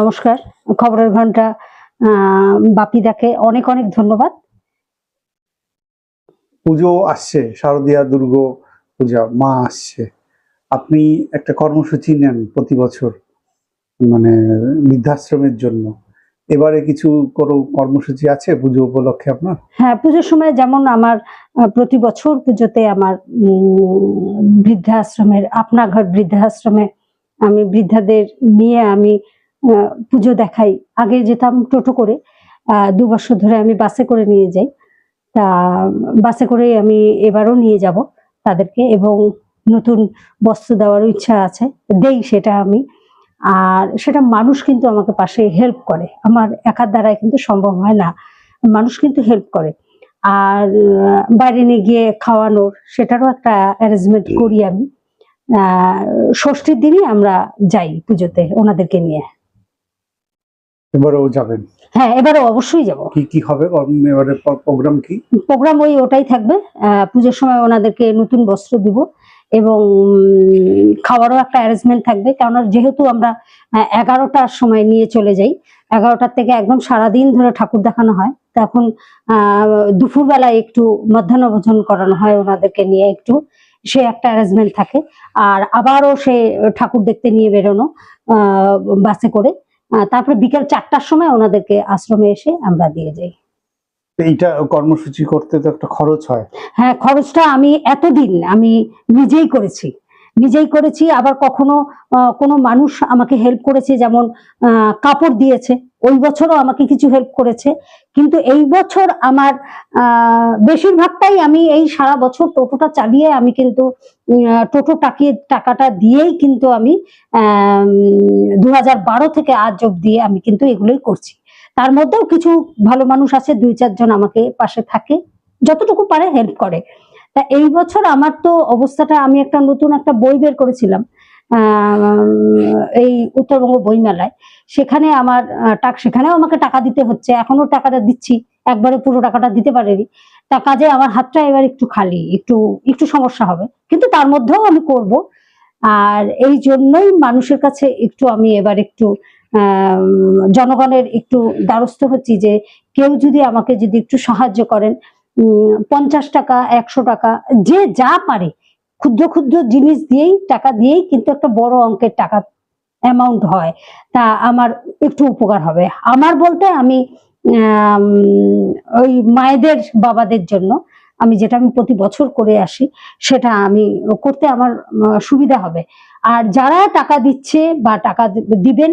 নমস্কার। খবরের ঘণ্টা বাপিদাকে অনেক অনেক ধন্যবাদ। পুজো আসছে শারদীয়া দুর্গ পূজা মা আসছে। আপনি একটা কর্মসূচি নেন প্রতি বছর মানে বৃদ্ধাশ্রমের জন্য। এবারে কিছু কোনো কর্মসূচি আছে পুজো উপলক্ষে আপনার? হ্যাঁ পুজোর সময় যেমন আমার প্রতি বছর পুজোতে আমার বৃদ্ধাশ্রমের আপনা ঘর বৃদ্ধাশ্রমে আমি বৃদ্ধাদের নিয়ে আমি পুজো দেখাই। আগে যেতাম টোটো করে দু বছর ধরে আমি বাসে করে নিয়ে যাই। তা, বাসে করে আমি এবারও নিয়ে যাব তাদেরকে এবং নতুন বস্ত্র দেওয়ারও ইচ্ছা আছে, দেই সেটা আমি। আর সেটা মানুষ কিন্তু আমাকে পাশে হেল্প করে। আমার একার দ্বারাই কিন্তু সম্ভব হয় না, মানুষ কিন্তু হেল্প করে। আর বাইরে নিয়ে গিয়ে খাওয়ানোর সেটারও একটা অ্যারেঞ্জমেন্ট করি আমি। ষষ্ঠীর দিনই আমরা যাই পুজোতে ওনাদেরকে নিয়ে। এবারেও যাবেন? হ্যাঁ এবারে অবশ্যই যাব। কি কি হবে? এবারে প্রোগ্রাম কি? প্রোগ্রাম ওই ওটাই থাকবে। পুজোর সময় ওনাদেরকে নতুন বস্ত্র দিব এবং খাওয়ারও একটা অ্যারেঞ্জমেন্ট থাকবে। কেননা যেহেতু আমরা এগারোটার সময় নিয়ে চলে যাই এগারোটার থেকে একদম সারাদিন ধরে ঠাকুর দেখানো হয়। তখন আহ দুপুরবেলায় একটু মধ্যাহ্ন ভোজন করানো হয় ওনাদেরকে নিয়ে একটু। সে একটা অ্যারেঞ্জমেন্ট থাকে। আর আবারও সে ঠাকুর দেখতে নিয়ে বেরোনো আহ বাসে করে। তারপরে বিকেল চারটার সময় ওনাদেরকে আশ্রমে এসে আমরা দিয়ে যাই। এইটা কর্মসূচি করতে তো একটা খরচ হয়। হ্যাঁ খরচটা আমি এতদিন আমি নিজেই করেছি। নিজেই করেছি আবার কখনো কোনো মানুষ আমাকে হেল্প করেছে যেমন আহ, কাপড় দিয়েছে। ওই বছরও আমাকে কিছু হেল্প করেছে। কিন্তু এই বছর আমার আহ, বেশিরভাগটাই আমি এই সারা বছর টোটোটা চালিয়ে আমি কিন্তু টোটো টাকিয়ে টাকাটা দিয়েই কিন্তু আমি বারো থেকে আজ অব্দি আমি কিন্তু এগুলোই করছি। তার মধ্যেও কিছু ভালো মানুষ আছে দুই চারজন আমাকে পাশে থাকে যতটুকু পারে হেল্প করে। তা এই বছর আমার তো অবস্থাটা আমি একটা নতুন একটা বই বের করেছিলাম। আহ, এই উত্তরবঙ্গ বইমেলায়। সেখানে আমার টাক, সেখানেও আমাকে টাকা দিতে হচ্ছে এখনও টাকাটা দিচ্ছি। একবারে পুরো টাকাটা দিতে পারিনি। তা কাজে আমার হাতটা এবার একটু খালি, একটু একটু সমস্যা হবে। কিন্তু তার মধ্যেও আমি করব। আর এই জন্যই মানুষের কাছে একটু আমি এবার একটু জনগণের একটু দ্বারস্থ হচ্ছি যে কেউ যদি আমাকে যদি একটু সাহায্য করেন পঞ্চাশ টাকা, একশো টাকা, যে যা পারে ক্ষুদ্র ক্ষুদ্র জিনিস দিয়েই, টাকা দিয়েই কিন্তু একটা বড় অঙ্কের টাকা অ্যামাউন্ট হয়। তা আমার একটু উপকার হবে। আমার বলতে আমি ওই মায়েদের, বাবাদের জন্য আমি যেটা আমি প্রতি বছর করে আসি, সেটা আমি করতে আমার সুবিধা হবে। আর যারা টাকা দিচ্ছে বা টাকা দিবেন,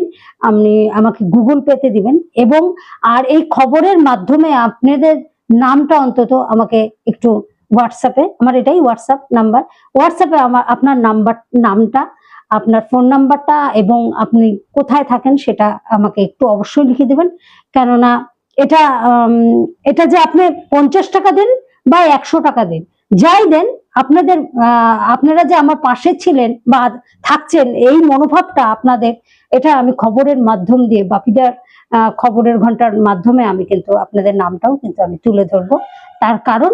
আপনি আমাকে গুগল পেতে দিবেন এবং, আর এই খবরের মাধ্যমে আপনাদের নামটা অন্তত আমাকে একটু হোয়াটসঅ্যাপে আমার এটাই হোয়াটসঅ্যাপ নাম্বার হোয়াটসঅ্যাপে আমার, আপনার নাম্বার নামটা, আপনার ফোন নাম্বারটা এবং আপনি কোথায় থাকেন সেটা আমাকে একটু অবশ্যই লিখে দেবেন। কেননা এটা এটা যে আপনি পঞ্চাশ টাকা দেন বা একশো টাকা দেন, যাই দেন আপনাদের আহ, আপনারা যে আমার পাশে ছিলেন বা থাকছেন এই মনোভাবটা আপনাদের এটা আমি খবরের মাধ্যম দিয়ে বাপিদার খবরের ঘণ্টার মাধ্যমে আমি কিন্তু আপনাদের নামটাও কিন্তু আমি তুলে ধরবো। তার কারণ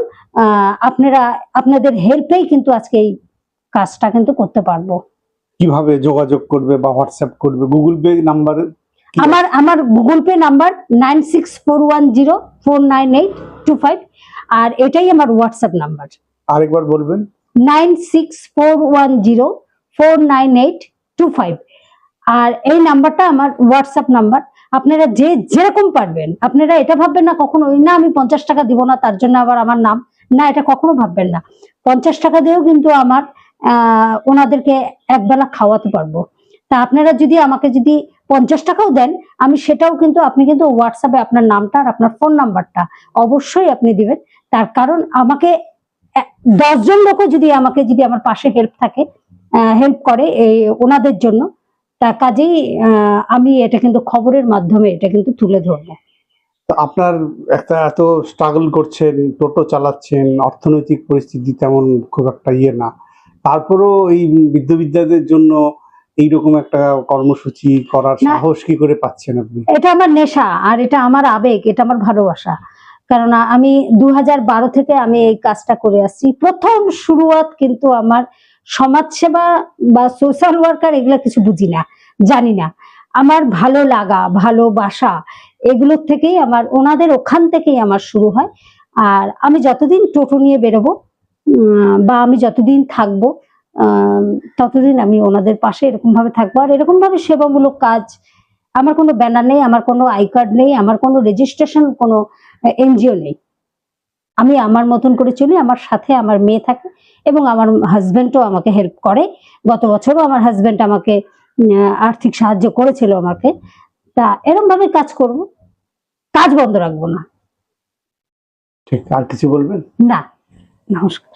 আপনারা আপনাদের হেল্পেই কিন্তু আজকে এই কাজটা কিন্তু করতে পারব। কীভাবে যোগাযোগ করবে বা হোয়াটসঅ্যাপ করবে? গুগল পে নাম্বার আমার আমার Google pay number nine six four one zero four nine eight two five আর এটাই আমার হোয়াটসঅ্যাপ নাম্বার আরেকবার বলবেন। নাইন আর এই নাম্বারটা আমার হোয়াটসঅ্যাপ নাম্বার। আপনারা যে যেরকম পারবেন আপনারা এটা ভাববেন না কখনো ওই না আমি পঞ্চাশ টাকা দিব না তার জন্য আবার আমার নাম। না এটা কখনো ভাববেন না। পঞ্চাশ টাকা দিয়েও কিন্তু আমার আহ, ওনাদেরকে একবেলা খাওয়াতে পারব। তা আপনারা যদি আমাকে যদি পঞ্চাশ টাকাও দেন আমি সেটাও কিন্তু আপনি কিন্তু হোয়াটসঅ্যাপে আপনার নামটা আর আপনার ফোন নাম্বারটা অবশ্যই আপনি দিবেন। তার কারণ আমাকে দশজন লোকও যদি আমাকে যদি আমার পাশে হেল্প থাকে হেল্প করে এই ওনাদের জন্য তা কাজেই আমি এটা কিন্তু খবরের মাধ্যমে এটা কিন্তু তুলে ধরবো। তো আপনার একটা এত স্ট্রাগল করছেন টোটো চালাচ্ছেন অর্থনৈতিক পরিস্থিতি তেমন খুব একটা ইয়ে না। তারপরেও এই বিদ্যবিদ্যাদের জন্য এইরকম একটা কর্মসূচি করার সাহস কি করে পাচ্ছেন আপনি? এটা আমার নেশা আর এটা আমার আবেগ এটা আমার ভালোবাসা। কেননা আমি দু থেকে আমি এই কাজটা করে আসছি। প্রথম শুরুয়াত কিন্তু আমার সমাজসেবা বা সোশ্যাল ওয়ার্কার এগুলো কিছু বুঝি না, জানি না। আমার ভালো লাগা ভালোবাসা এগুলোর থেকেই আমার, ওনাদের ওখান থেকেই আমার শুরু হয়। আর আমি যতদিন টোটো নিয়ে বেরোবো বা আমি যতদিন থাকব ততদিন আমি ওনাদের পাশে এরকম ভাবে থাকব। আর এরকম ভাবে সেবামূলক কাজ আমার কোনো ব্যানার নেই আমার কোনো আই কার্ড নেই আমার কোনো রেজিস্ট্রেশন কোনো এনজিও নেই। আমি আমার মতন করে চলি আমার সাথে আমার মেয়ে থাকে এবং আমার হাজবেন্ডও আমাকে হেল্প করে। গত বছরও আমার হাজবেন্ড আমাকে আর্থিক সাহায্য করেছিল আমাকে। তা এরকম ভাবে কাজ করব কাজ বন্ধ রাখব না। ঠিক আর কিছু বলবেন? না নমস্কার।